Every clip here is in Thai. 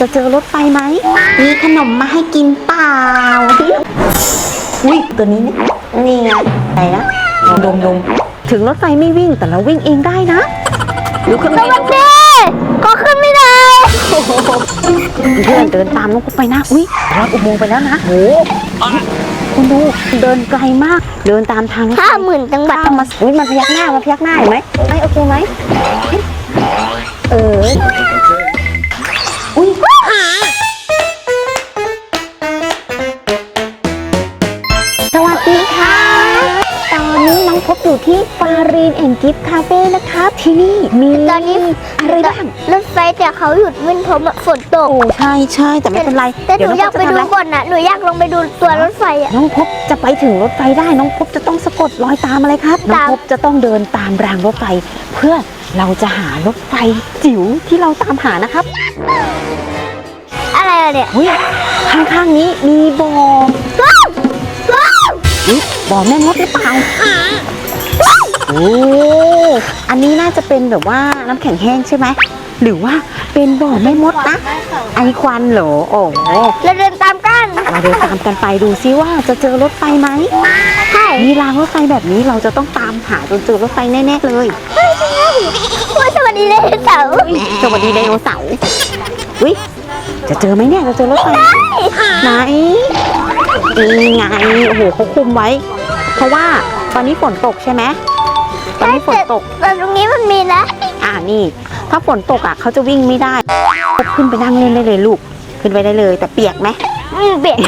จะเจอรถไฟไหม มีขนมมาให้กินเปล่า อุ้ยตัวนี้เนี่ยนี่ไงไหนนะดมดมถึงรถไฟไม่วิ่งแต่เราวิ่งเองได้นะลุกขึ้นสไปวัสดีก็ขึ้นไม่ได้เพื่อนเดินตามน้องกุ๊กไปนะ อุ้ยรอดอุโมงค์ไปแล้วนะโหคุณดูเดินไกลมาก เดินตามทางรถไฟห้าหมื่นจังหวัดข้ามมาอุ้ยมันพยักหน้ามาพยักหน้าเห็นไหมไม่โอเคไหมเออ ที่ฟารีนแอนกิฟคาเฟ่นะครับที่นี่มีตอนนี้อะไรบ้างรถไฟแต่เขาหยุดวิ่งเพราะฝนตกโอ้ใช่ใช่แต่ไม่เป็นไรแต่หนูอยากไปน้งพบจะดูทำะรก่อนนะหนูอยากลงไปดูตัวรถไฟอะน้องพบจะไปถึงรถไฟได้น้องพบจะต้องสะกดรอยตามอะไรครับน้องตามพบจะต้องเดินตามรางรถไฟ เพื่อเราจะหารถไฟจิ๋วที่เราตามหานะครับ อะไรอะเนี่ยเฮ้ยข้างๆนี้มีบ่อว้าวว้าวอุ๊ยบ่อแม่มดหรือเปล่า โอ้อันนี้น่าจะเป็นแบบว่าน้ำแข็งแห้งใช่ไหม หรือว่าเป็นบ่อแม่มดนะ ไอควันเหรอ โอ้โหเราเดินตามกัน เราเดินตามกันไปดูซิว่าจะเจอรถไฟไหมใช่มีรางรถไฟแบบนี้เราจะต้องตามหาจนเจอรถไฟแน่ๆเลยโอ้ยสวัสดีเลยเสาร์สวัสดีไดโนเสาร์วิจะเจอไหมเนี่ยจะเจอรถไฟไหนนี่ไง โอ้โหเขาคุมไว้ เพราะว่าตอนนี้ฝนตกใช่ไหม ตอนนี้ฝนตก แต่ตรงนี้มันมีนะ อ่านี่ ถ้าฝนตกอะเขาจะวิ่งไม่ได้ ขึ้นไปนั่งเล่นได้เลยลูก ขึ้นไปได้เลย แต่เปียกไหมอืมเปลี่ยน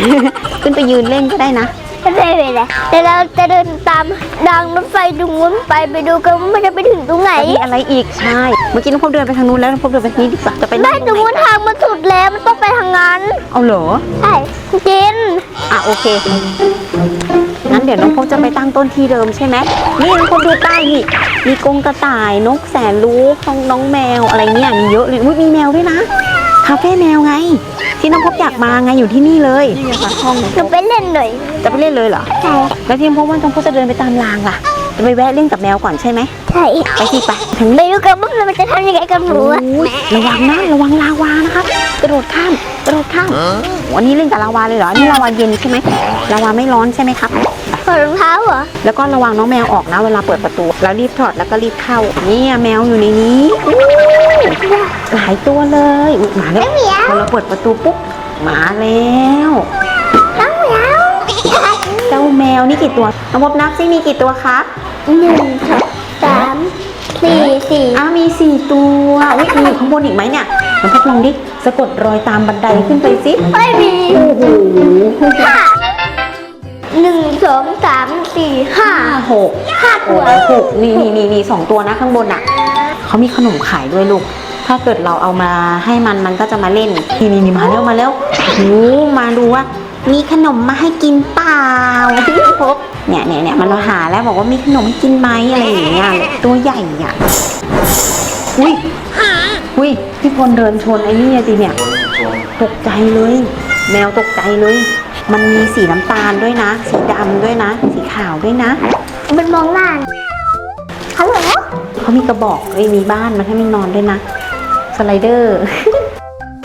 ขึ้นไปยืนเล่นก็ได้นะไม่ได้เลยนะแต่เราจะเดินตามรางรถไฟตรงนู้นไปไปดูกันว่ามันจะไปถึงตรงไหน มีอะไรอีกใช่เมื่อกี้น้องพบเดินไปทางนู้นแล้วน้องพบเดินไปทางนี้ดีกว่าจะไปได้นั่งตรงนู้นทางมันสุดแล้วมันต้องไปทางนั้น เอาเหรอ ใช่จิน อะโอเคงั้น เดี๋ยวน้องพบจะไปตั้งต้นที่เดิมใช่ไหมนี่น้องพบดูป้ายนี่มีกรงกระต่ายนกแสนรู้ของน้องแมวอะไรเนี่ยมีเยอะเลยอุ๊ยมีแมวด้วยนะคาเฟ่แมวไง ที่น้องพบอยากมาไงอยู่ที่นี่เลยนี่ไงคะห้องหนูไปเล่นหน่อยจะไปเล่นเลยเหรอใช่แล้วที่น้องพบว่าน้องพบจะเดินไปตามรางล่ะจะไปแวะเล่นกับแมวก่อนใช่ไหมใช่ไปสิไปทางไปนี้ดูกันว่ามันจะทำยังไงกับหนูอะอุ๊ยระวังนะระวังลาวานะครับกระโดดข้ามกระโดดข้ามวันนี้เล่นกับลาวาเลยเหรอนี่ลาวาเย็นใช่ไหมลาวาไม่ร้อนใช่ไหมครับ ถอดรองเท้าเหรอ แล้วก็ระวังน้องแมวออกนะเวลาเปิดประตู แล้วรีบถอดแล้วก็รีบเข้า เนี่ยแมวอยู่ในนี้อู้หลายตัวเลยอุ๊ยมาแล้วเหมียวพอเราเปิดประตูปุ๊บมาแล้วน้องเหมียวเจ้าแมวนี่กี่ตัวน้องพบนับซิมีกี่ตัวครับหนึ่งสองสามสี่สี่อ้าวมีสี่ตัวอุ้ยมีอยู่ข้างบนอีกไหมเนี่ยน้องพบลองดิสะกดรอยตามบันไดขึ้นไปสิไม่มีโอ้โห ห้าหนึ่งสองสามสี่ห้าห้าหกห้าโอ้ตัวโหหกนี่นี่นี่นี่สองตัวนะข้างบนอะเขามีขนมขายด้วยลูก ถ้าเกิดเราเอามาให้มันมันก็จะมาเล่น นี่นี่นี่มาแล้วมาแล้วโอ้โหมาดูว่า มีขนมมาให้กินเปล่าพี่พบเนี่ยเนี่ยเนี่ยมันมาหาแล้วบอกว่ามีขนมกินไหมอะไรอย่างเงี้ยตัวใหญ่อะอุ้ยอุ้ยพี่พลเดินชนไอ้นี่สิเนี่ย ตกใจเลย แมวตกใจเลย มันมีสีน้ำตาลด้วยนะ สีดำด้วยนะ สีขาวด้วยนะ มันมองหน้าฮัลโหลเขามีกระบอกเอ้ยมีบ้านมันให้มันนอนด้วยนะ สไลเดอร์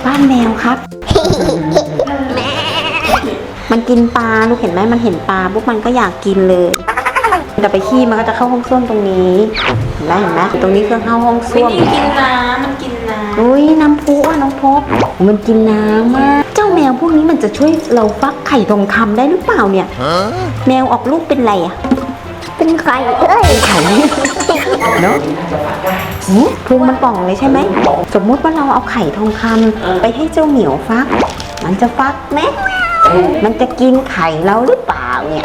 บ้านแมวครับ มันกินปลาลูกเห็นไหมมันเห็นปลาปุ๊บมันก็อยากกินเลยแต่ไปขี้มันก็จะเข้าห้องส้วมตรงนี้เห็นไหมเห็นไหมตรงนี้เครื่องเข้าห้องส้วมมันกินน้ำมันกินน้ อุ้ยน้ำพุอะน้องพบมันกินน้ำมากเจ้าแมวพวกนี้มันจะช่วยเราฟักไข่ทองคำได้หรือเปล่าเนี่ย แมวออกลูกเป็นไรอะ เป็นใครเอ้ยไข่เนาะหืมพุงมันป่องเลยใช่ไหม สมมุติว่าเราเอาไข่ทองคำไปให้เจ้าเหมียวฟัก มันจะฟักไหมมันจะกินไข่เราหรือเปล่าเนี่ย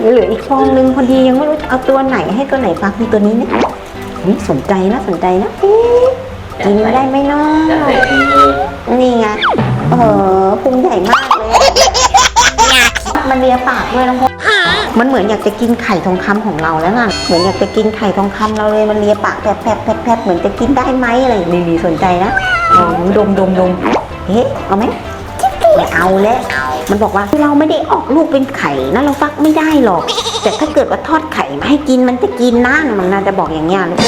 เหลืออีกฟองนึงพอดียังไม่รู้จะเอาตัวไหนให้ตัวไหนฟักมีตัวนี้เนี่ย นี่สนใจนะสนใจนะเอ๊ะกินได้ไหมเนาะนี่ไงเออพุงใหญ่มากเลยมันเลียปากด้วยน้องพบมันเหมือนอยากจะกินไข่ทองคำของเราแล้วน่ะ เหมือนอยากจะกินไข่ทองคำเราเลย มันเลียปากแผลบแผลบแผลบแผลบเหมือนจะกินได้ไหมอะไรนี่นี่สนใจนะอ๋อดมดมดมเอ๊ะเอาไหมจิ๊บจิ๊บ ไม่เอาแล้วมันบอกว่าเราไม่ได้ออกลูกเป็นไข่นะเราฟักไม่ได้หรอก แต่ถ้าเกิดว่าทอดไข่มาให้กินมันจะกินนะมันน่าจะบอกอย่างเงี้ยลูก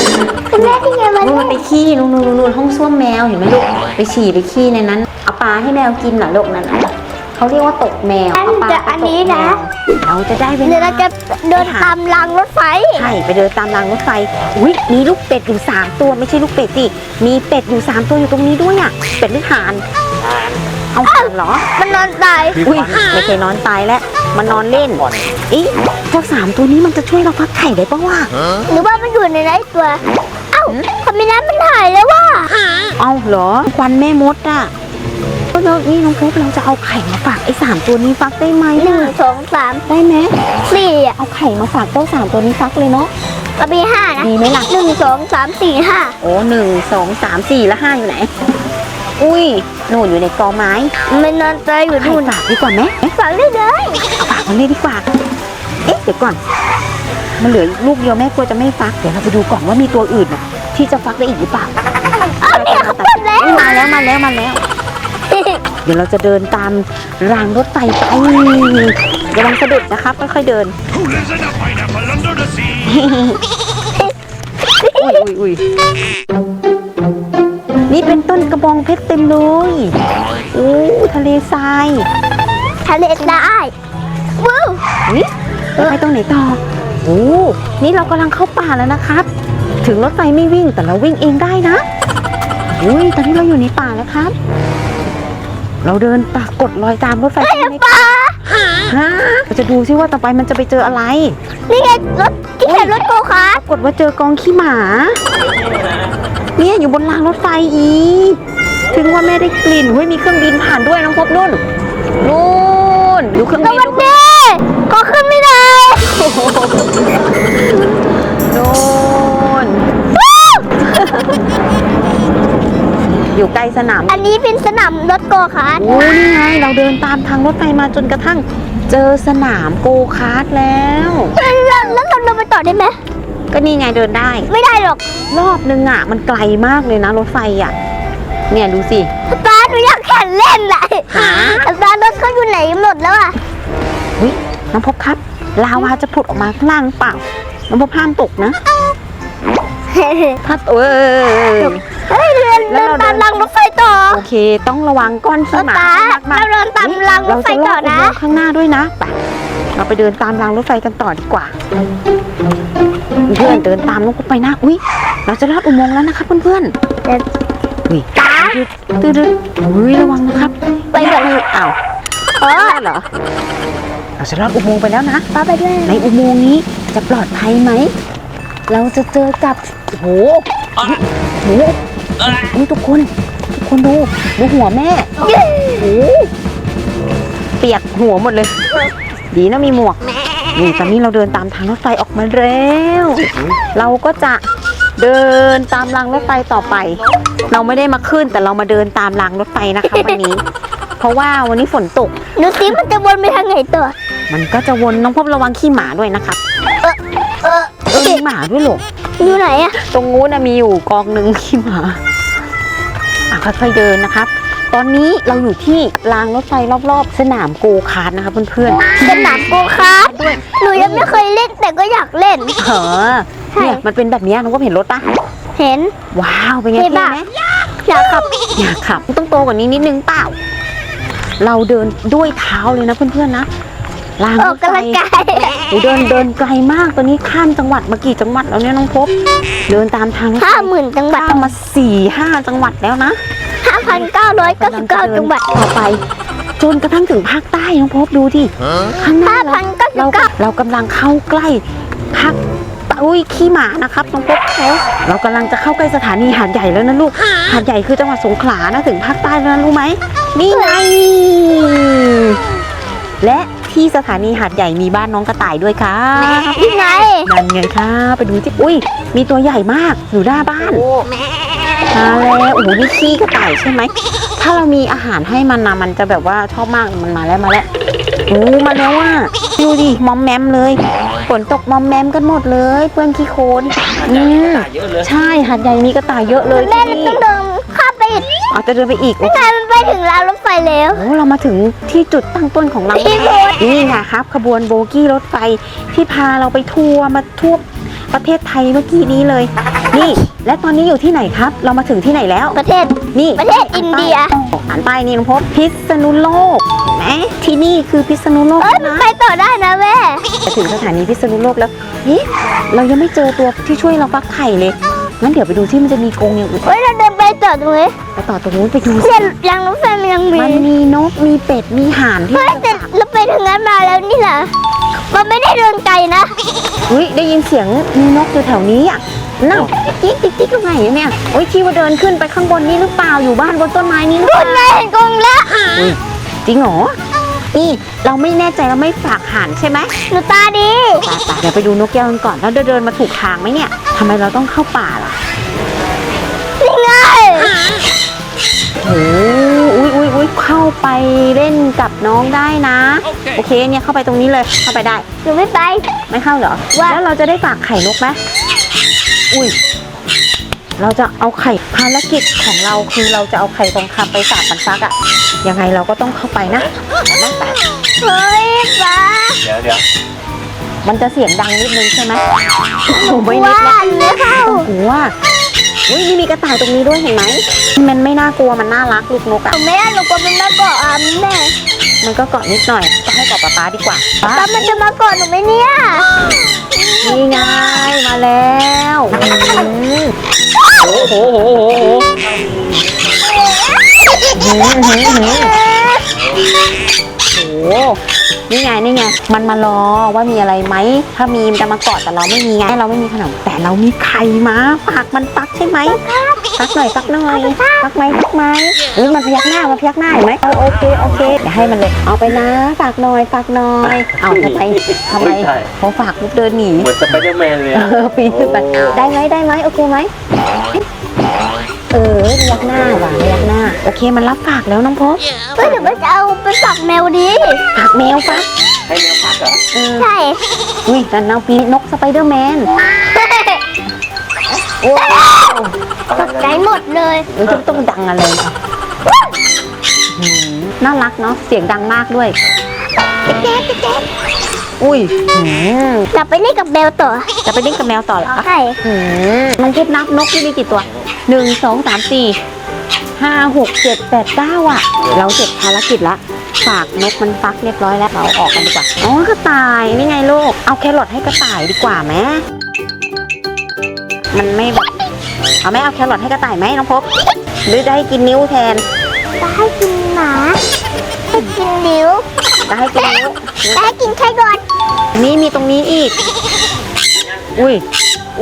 คุณแม่ที่ไงมันนู่นมันไปขี้นู่นนู่นนู่นห้องส้วมแมวเห็นไหมลูกไปฉี่ไปขี้ในนั้นเอาปลาให้แมวกินเหรอลูกนั่นน่ะเขาเรียกว่าตกแมวอันเอาปลาจะอันนี้นะ เราจะได้เวเดี๋ยวลาเราจะเดินตามรางรถไฟใช่ไปเดินตามรางรถไฟอุ้ยมีลูกเป็ดอยู่สามตัวไม่ใช่ลูกเป็ดสิมีเป็ดอยู่สามตัวอยู่ตรงนี้ด้วยอะเป็ดหรือห่าน เอาห่านเหรอ มันนอนตาย อุ้ยไม่เคยนอนตายแล้ว มันนอนเล่นอีพวกสามตัวนี้มันจะช่วยเราฟักไข่ได้ปะวะหรือว่ามันอยู่ในไร้ตัว เอ้าทำไมน้ำมันหายแล้ววะเอาเหรอควันแม่มดอะแล้วนี่น้องพบเราจะเอาไข่มาฝากไอ้สามตัวนี้ฟักได้ไหมหนึ่งอะสองสามได้ไหมสี่อะเอาไข่มาฝากเจ้าสามตัวนี้ฟักเลยเนาะก็มีห้านะดีไหมล่ะหนึ่งสองสามสี่ห้าโอ้หนึ่งสองสามสี่แล้วห้าอยู่ไหน อุ้ยโน่นอยู่ในกอไม้มันนอนตายอยู่ไข่นู่นฝากดีกว่าไหมฝังได้เลยเอาฝากมันเลยดีกว่า เอ๊ะเดี๋ยวก่อน มันเหลือลูกเดียวแม่กลัวจะไม่ฟัก เดี๋ยวเราไปดูก่อนว่ามีตัวอื่นน่ะที่จะฟักได้อีกหรือเปล่าเอาเนี่ยเขาเปิดแล้วอุ๊ยมาแล้วมาแล้วมาแล้ว เดี๋ยวเราจะเดินตามรางรถไฟไประวังสะดุดนะครับค่อยๆเดิน Who lives in a pineapple under the sea? อุ้ยอุ้ยอุ้ย นี่เป็นต้นกระบองเพชรเต็มเลยโอ้ทะเลทรายทะเลได้วู้นี่ไปตรงไหนต่อโอ้นี่เรากำลังเข้าป่าแล้วนะครับ ถึงรถไฟไม่วิ่งแต่เราวิ่งเองได้นะอุ้ยตอนนี้เราอยู่ในป่าแล้วครับ เราเดินปรากฏรอยตามรถไฟเข้าไปในปลาฮะเราจะดูซิว่าต่อไปมันจะไปเจออะไร นี่ไงรถที่แข่งรถโกคาร์ปรากฏว่าเจอกองขี้หมา เนี่ยอยู่บนรางรถไฟอีกถึงว่าแม่ได้กลิ่นเฮ้ยมีเครื่องบินผ่านด้วยน้องพบนุ่นนู่นดูเครื่องสบินวัสดูดีขอขึ้นไม่ได้นู่นอยู่ใกล้สนามอันนี้เป็นสนามรถโกคาร์โอ้นี่ไงเราเดินตามทางรถไฟมาจนกระทั่ง เจอสนามโกคาร์ทแล้วแล้วแล้วเราเดินไปต่อได้ไหม ก็นี่ไงเดินได้ ไม่ได้หรอกรอบนึงอะ มันไกลมากเลยนะรถไฟอะ เนี่ยดูสิตาหนูอยากแข่งเล่นแหละหาตารถเขาอยู่ไหนหมดแล้วอะเฮ้ยน้องพบครับ ลาวาจะผุดออกมาข้างล่างหรือเปล่า น้องพบห้ามตกนะ ถ้าเออเฮ้ยเดินแล้เดิวนเราเดิน ตามรางรถไฟต่อโอเค ต้องระวังก้อนขี้หมาตามากๆเราเดินตามรางรถไฟต่อนะ เราจลดอุโมงค์ข้างหน้าด้วยนะไปเราไปเดินตามรางรถไฟกันต่อดีกว่า เพื่อนเดินตามน้องพบไปนะ อุ้ยเราจะลอดอุโมงค์แล้วนะครับเพื่อนๆเดินอุ้ยตื้อตื้ออุ้ยระวังนะครับ ไปก่อนอ้าวอ๋อเหรอเราจะลอดอุโมงค์ไปแล้วนะป้าไปด้วย ในอุโมงค์นี้จะปลอดภัยไหม เราจะเจอกับโอ้โหโอ้โหนี่ทุกคนทุกคนดูดูหัวแม่โอ้โหเปียกหัวหมดเลย ดีนะมีหมวก นี่ตอนนี้เราเดินตามทางรถไฟออกมาแล้ว เราก็จะเดินตามรางรถไฟต่อไป เราไม่ได้มาขึ้นแต่เรามาเดินตามรางรถไฟนะคะวันนี้ เพราะว่าวันนี้ฝนตก หนูสิมันจะวนไปทางไหนต่อ มันก็จะวนน้องพบระวังขี้หมาด้วยนะครับเออเออมีหมาด้วยเหรออยู่ไหนอะตรงนู้นนะมีอยู่กองหนึ่งขี้หมาอะค่อยๆเดินนะครับ ตอนนี้เราอยู่ที่รางรถไฟรอบๆ สนามโกคาร์ทนะคะเพื่อนสนามโกคาร์ ทหนูยังไม่เคยเล่นแต่ก็อยากเล่นๆเออใช่ เนี่ยมันเป็นแบบเนี้ยน้องก็เห็นรถปะเห็นว้าวเป็นไงเห็เท่นปะไหมอยากขับอยากขับต้องโตกว่านี้นิดนึงเปล่า เราเดินด้วยเท้าเลยนะเพื่อนๆนะรางอรอกถไฟกำลังกาย โอ้เดินเดินไกลมากตอนนี้ข้ามจังหวัดมากี่จังหวัดแล้วเนี่ยน้องพบ เดินตามทางรถไฟห้าหมื่นจังหวัดข้ามมาสี่ห้าจังหวัดแล้วนะห้าพันเก้าร้อยเก้าสิบเก้าจังหวัดต่อไป จนกระทั่งถึงภาคใต้น้องพบดูดิข้างหน้าห้าพันเก้าสิเราบเก้าเรากำลังเข้าใกล้ภาคอุ้ยขี้หมานะครับน้องพบเรากำลังจะเข้าใกล้สถานีหาดใหญ่แล้วนะลูกหาดใหญ่คือจังหวัดสงขลานะถึงภาคใต้แล้วนะรู้ไหมนี่ไงและที่สถานีหาดใหญ่มีบ้านน้องกระต่ายด้วยค่ะยังไงนั่นไงคะไปดูที่อุ้ยมีตัวใหญ่มากอยู่หน้าบ้าน มาแล้วโอ้โหนี่ขี้กระต่ายใช่ไหม ถ้าเรามีอาหารให้มันนะมันจะแบบว่าชอบมากมันมาแล้วมาแล้วโอ้มาแล้วอะดูดิมอมแมมเลยฝนตกมอมแมมกันหมดเลย เพื่อนขี้โคลนอืมใช่หาดใหญ่มีกระต่ายเยอะเลยแม่ที่เรานี่ต้องเดินข้ามไปเอาจะเดินไปอีกโอนี่เคไงมันไปถึงรางรถไฟแล้วโอ้เรามาถึงที่จุดตั้งต้นของเราที่สุดนี่ไงครับ ขบวนโบกี้รถไฟที่พาเราไปทัวร์มาทั่ว ประเทศไทยเมื่อกี้นี้เลย นี่ และตอนนี้อยู่ที่ไหนครับ เรามาถึงที่ไหนแล้ว ประเทศ นี่ประเทศอินเดียอ่านป้ายนี่น้องพบพิษณุโลกเห็นไหมที่นี่คือพิษณุโลกเอ้ยมันนะไปต่อได้นะแม่จะถึงสถานีพิษณุโลกแล้วเฮ้เรายังไม่เจอตัวที่ช่วยเราฟักไข่เลยงั้นเดี๋ยวไปดูที่มันจะมีกรงอย่างอื่นเฮ้ยเราเดินไปต่อตรงนี้ไปต่อตรงนู้นไปดูสิเส้นรางรถไฟมันยังมีมันมีนกมีเป็ดมีห่านที่เฮ้ยแต่เราไปถึงนั้นมาแล้วนี่แหละ มันไม่ได้เดินไกลนะเฮ้ยได้ยินเสียงมีนกอยู่แถวนี้อะนั่งติ๊กติ๊กติ๊กตรงไหนเนี่ยโอ้ยคิดว่าเดินขึ้นไปข้างบนนี้หรือเปล่าอยู่บ้านบนต้นไม้นี้หรือเปคุล่าณนายเห็นกรงแล้วจริงเหรอนี่เราไม่แน่ใจเราไม่ฝากห่านใช่ไหมหนูตาดีไปๆเดี๋ยวไปดูนกแก้วกันก่อนแล้วเดินมาถูกทางไหมเนี่ยทำไมเราต้องเข้าป่าล่ะนี่ไงโอ้อุ้ยอุ้ยอุ้ย เข้าไปเล่นกับน้องได้นะ Okay. โอเคเนี่ยเข้าไปตรงนี้เลยเข้าไปได้หนูไม่ไป ไม่เข้าเหรอว่าแล้วเราจะได้ฝากไข่นกไหมอุ้ยเราจะเอาไข่ภารกิจของเราคือเราจะเอาไข่ทองคำไปฝากมันฟักอะยังไงเราก็ต้องเข้าไปนะนะไปเฮ้ยฟ้าเดี๋ยวเดี๋ยวมันจะเสียงดังนิดนึงใช่ไหมโอ้ไม่นิว่าดนะไม่เข้าต้องกลัว อุ้ยนี่มีกระต่ายตรงนี้ด้วยเห็นไหม มันไม่น่ากลัวมันน่ารักลูกนกหอะนูไม่ได้หนูกลัวมันมาเกาะอะแม่มันก็เกาะนิดหน่อยก็ให้เกาะป๊าป๊าดีกว่าป๊าตามันจะมาเกาะหนูไหมเนี่ยนี่ไงมาแล้วอืมโอ้โหโอ้โหโอ้โห นี่ไงนี่ไงมันมารอว่ามีอะไรไหมถ้ามีมันจะมาเกาะแต่เราไม่มีไงเราไม่มีขนมแต่เรามีไข่มาฝากมันฟักใช่ไหมฟักหน่อยฟักหน่อยฟักไหมฟักไหมเออมันพยักหน้ามันพยักหน้าเห็นไหมเอาโอเคโอเคเดี๋ยวให้มันเลยเอาไปนะฝากหน่อยฝากหน่อยเอาทำไมทำไมพอฝากปุ๊บเดินหนีเหมือนสไปเดอร์แมนเลยเออะอปีนขึ้นไปได้ไหมได้ไหมโอเคไหม เออพยักหน้าว่ะพยักหน้า โอเคมันรับฝากแล้วน้องพบเฮ้ยเดี๋ยวมันจะเอาไปฝักแมวดีฝากแมวฟักให้แมวพักเหรอเออใช่อุ้ยแต่นเอาปีนกสไปเดอร์แมนโอ้ตกใจหมดเลยยต้องต้องดังอะไรหืมน่ารักเนาะเสียงดังมากด้วยอุ้ยหืมกลับไปนี่กับแมวต่อ จะไปเล่นกับแมวต่อเหรอคะใช่หืมมันคิดนับนกที่มีกี่ตัว หนึ่งสองสามสี่ห้าหกเจ็ดแปดเก้าอะ เราเสร็จภารกิจละฝากนกมันฟักเรียบร้อยแล้วเราออกกันดีกว่าอ๋อกระต่ายนี่ไงลูก เอาแครอทให้กระต่ายดีกว่าไหมมันไม่แบบเอาไหมเอาแครอทให้กระต่ายไหมน้องพบหรือจะให้กินนิ้วแทนจะให้กินหมาให้กินนิ้วจะให้กินนิ้วจะให้กินแค่ก่อนนี่มีตรงนี้อีก อุ้ย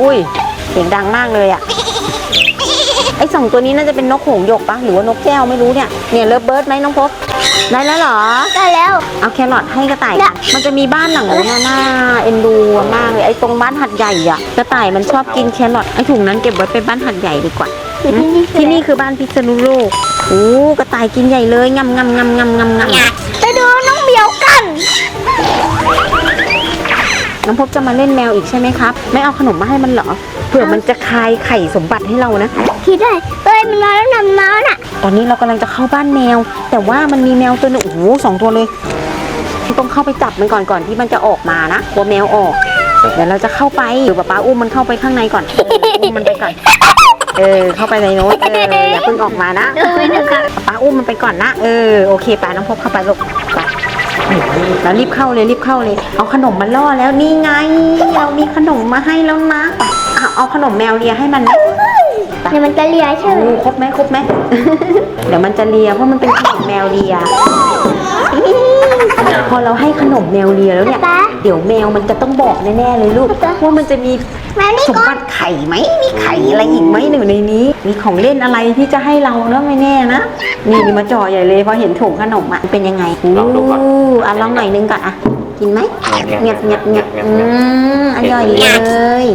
อุ้ยเสียงดังมากเลยอะ ไอสองตัวนี้น่าจะเป็นนกหงส์หยกปะหรือว่านกแก้วไม่รู้เนี่ย เนี่ยเลิฟเบิร์ดไหมน้องพบได้แล้วเหรอ ได้แล้ว เอาแครอทให้กระต่ายได้ มันจะมีบ้านหลังนู้นน่ะน่าเอ็นดูมากเลยไอ้ตรงบ้านหัดใหญ่อะกระต่ายมันชอบกินแครอทไอ้ถุงนั้นเก็บไว้เป็นบ้านหัดใหญ่ดีกว่า อยู่ที่นี่ที่นี่คือบ้านพิษณุโลกโอ้กระต่ายกินใหญ่เลยงำงำงำงำงำงำ ไปดูน้องเหมียวกัน น้องพบจะมาเล่นแมวอีกใช่ไหมครับ ไม่เอาขนมมาให้มันเหรอ เผื่อมันจะคายไข่สมบัติให้เรานะ คิดได้เอ้ยมันมาแล้วนำน้าน่ะ ตอนนี้เรากำลังจะเข้าบ้านแมว แต่ว่ามันมีแมวตัวหนึงโอ้โหสองตัวเลย ต้องเข้าไปจับมันก่อนก่อนที่มันจะออกมานะกลัวแมวออกเดี๋ยวเราจะเข้าไปหรือป้าป้าอุ้มมันเข้าไปข้างในก่อนเอออุ้มมันไปก่อน เออ เข้าไปในโน้ตเอออย่าเพิ่งออกมานะเออนะคะป้าอุ้มมันไปก่อนนะ เออ โอเคไปน้องพบเข้าไปลูกไป แล้วรีบเข้าเลยรีบเข้าเลย เอาขนมมาล่อแล้วนี่ไง เรามีขนมมาให้แล้วนะไปเอาเอาขนมแมวเลียให้มันนะเดี๋ยวมันจะเลียใช่ไหมโอ้ครบไหมครบไหมเดี๋ยวมันจะเลียเพราะมันเป็นขนมแมวเลีย พอเราให้ขนมแมวเลียแล้วเนี่ยป๊าเดี๋ยวแมวมันจะต้องบอกแน่ๆเลยลูกจ๊ะว่ามันจะมีมานี่สมก่อบันติไข่ไหมมีไข่อะไรอีกไหมหนึ่งในนี้ มีของเล่นอะไรที่จะให้เราเนอะไม่แน่นะ นี่มีมาจ่อใหญ่เลยพอเห็นถุงขนมอะเป็นยังไงลองดูก่อนอู้อะลองหน่อยนึงก่อนอะกินไหมเงียบเงียบเงียบอืมอร่อยเลย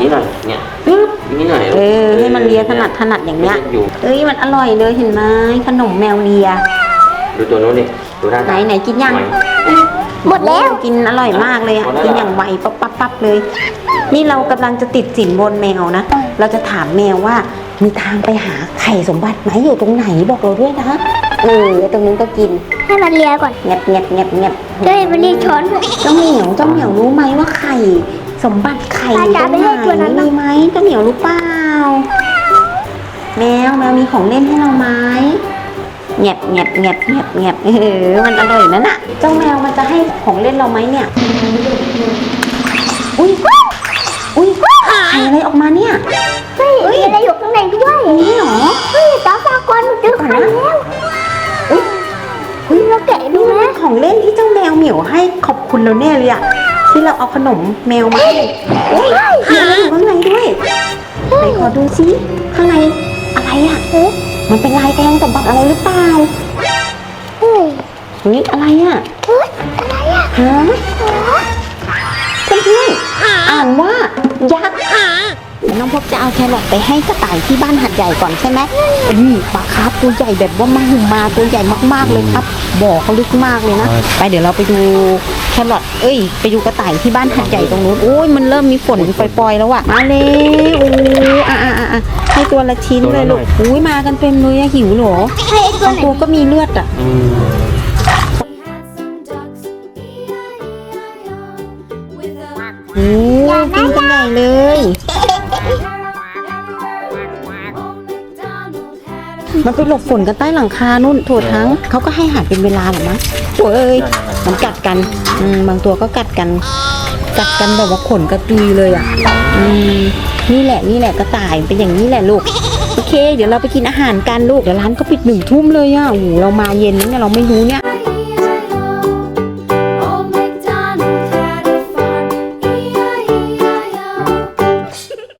นี่หน่อยเนี่ยปึ๊บนี่หน่อยเออให้มันเลียถนัดถนัดอย่างเงี้ยอยู่เอ้ยมันอร่อยเลยเห็นไหมขนมแมวเลีย ดูตัวโน้นดิดูหน้าไหนไหนกินยัง หมดแล้ว กินอร่อยมากเลยอะ กินอย่างไวปั๊บปั๊บปั๊บเลย นี่เรากำลังจะติดสินบนแมวนะ เราจะถามแมวว่า มีทางไปหาไข่สมบัติไหมอยู่ตรงไหนบอกเราด้วยนะ เออตรงนู้นก็กินให้มันเลียก่อนเงียบเงียบเงียบเงียบเดี๋ยวให้มันเลียช้อนด้วย เจ้าเหมียวเจ้าเหมียวรู้ไหมว่าไข่สมบัติไข่อยู่ตรงอาจารย์ไปให้ตัวไหนนั้นบ้าง มีไหมเจ้าเหมียวรู้เปล่า แมวแมวมีของเล่นให้เราไหม เงียบเงียบเงียบเงียบเงียบเออมันอร่อยนั่นน่ะ เจ้าแมวมันจะให้ของเล่นเราไหมเนี่ย อุ้ยอุ้ยไข่อะไรออกมาเนี่ย เฮ้ยมีอะไรอยู่ข้างในด้วยนี่เหรอ เฮ้ยตาฟากรเจอไข่แล้วอุ้ยเฮ้ยเราแกะดูนี่มันะนของเล่นที่เจ้าแมวเหมียวให้ขอบคุณเราแน่เลยอะที่เราเอาขนมแมวมาให้อุ้ยมีอะไรอยู่ข้างในด้วยไหนขอดูซิข้างในอะไรอะเอ๊ะ มันเป็นลายแทงสมบัติอะไรหรือเปล่าเฮ้ยเฮ้ยอะไรอะเฮ้ยอะไรอะฮะเพื่อนๆอ่านว่ายักษ์น้องพบจะเอาแครอทไปให้กระต่ายที่บ้านหัดใหญ่ก่อนใช่ไหมนี่ปลาคาร์ฟตัวใหญ่แบบว่ามาหุมมาตัวใหญ่มากๆเลยครับบ่อเขาลึกมากเลยนะ ไปเดี๋ยวเราไปดู แครอทเอ้ย ไปดูกระต่ายที่บ้านหัดใหญ่ตรงนู้นโอ้ยมันเริ่มมีฝนปล่อยๆแล้วอะมาเลยโอ้อะอะอะอะให้ตัวละชิ้นเลยลูกอุ้ยมากันเต็มเลยอะหิวเหรอให้ไอ้ตัวบางไหนตัวก็มีเลือดอะอืมโอ้ยกินกันใหญ่เลย มันไปหลบฝนกันใต้หลังคานู่นถั่วทั้งเขาก็ให้อาหารเป็นเวลาหรอมั้งโอ้ยมันกัดกันอืมบางตัวก็กัดกัน กัดกันแบบว่าขนกระตุยเลยอะอืมนี่แหละนี่แหละกระต่ายเป็นอย่างนี้แหละลูกโอเค เดี๋ยวเราไปกินอาหารกันลูกเดี๋ยวร้านก็ปิดหนึ่งทุ่มเลยอะโอ้โหเรามาเย็นนี่เนี่ยเราไม่รู้เนี่ย